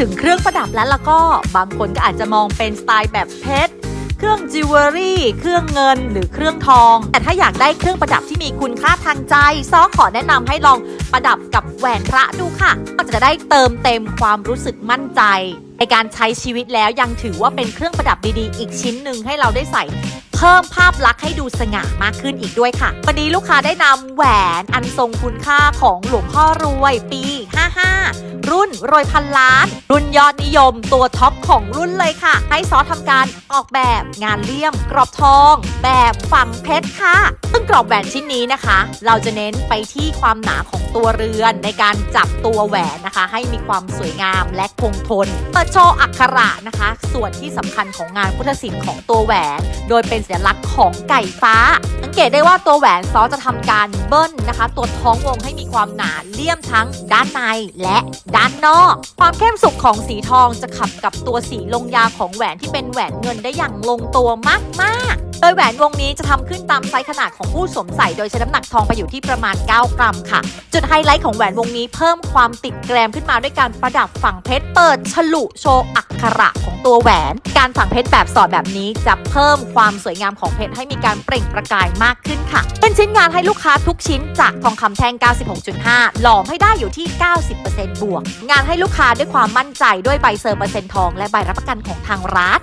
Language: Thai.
ถึงเครื่องประดับแล้วล้วก็ บางคนก็อาจจะมองเป็นสไตล์แบบเพชรเครื่องจิวเวลรี่ เครื่องเงิน หรือเครื่องทอง แต่ถ้าอยากได้เครื่องประดับที่มีคุณค่าทางใจซ้อขอแนะนำให้ลองประดับกับแหวนพระดูค่ะ ก็จะได้เติมเต็มความรู้สึกมั่นใจ ในการใช้ชีวิตแล้วยังถือว่าเป็นเครื่องประดับดีๆ อีกชิ้นหนึ่งให้เราได้ใส่ เพิ่มภาพลักษณ์ให้ดูสง่ามากขึ้นอีกด้วยค่ะวันนี้ลูกค้าได้นำแหวนอันทรงคุณค่าของหลวงพ่อรวยปี 55 รุ่นรวยพันล้าน รุ่นยอดนิยมตัวท็อปของรุ่นเลยค่ะ ให้ซอสทำการออกแบบงานเลี่ยมกรอบทอง แบบฝังเพชรค่ะซึ่งกรอบแหวนชิ้นนี้นะคะ เราจะเน้นไปที่ความหนาของตัวเรือนในการจับตัวแหวนนะคะ ให้มีความสวยงามและคงทนเปิดโชว์อักขระนะคะ ส่วนที่สำคัญของงานพุทธศิลป์ของตัวแหวน โดยเป็นสัญลักษณ์ของไก่ฟ้า สังเกตได้ว่าตัวแหวนซอจะทำการเบิ้ลนะคะ ตัวท้องวงให้มีความหนาเลี่ยมทั้งด้านในและด้านนอก ความเข้มสุขของสีทองจะขับกับตัวสีลงยาของแหวนที่เป็นแหวนเงินได้อย่างลงตัวมากๆ ยแหวนวงนี้จะทำขึ้นตามไซส์ขนาดของผู้สวมใส่ โดยใช้น้ำหนักทองไปอยู่ที่ประมาณ 9 กรัมค่ะ จุดไฮไลท์ของแหวนวงนี้เพิ่มความติดแกรมขึ้นมาด้วยการประดับฝังเพชรเปิดฉลุโชว์อักขระของตัวแหวน การฝังเพชรแบบสอดแบบนี้จะเพิ่มความสวยงามของเพชรให้มีการเปล่งประกายมากขึ้นค่ะ เป็นชิ้นงานให้ลูกค้าทุกชิ้นจากทองคำแท่ง 96.5 หลอมให้ได้อยู่ที่ 90%บวก งานให้ลูกค้าด้วยความมั่นใจด้วยใบเซอร์เปอร์เซ็นต์ทอง และใบรับประกันของทางร้าน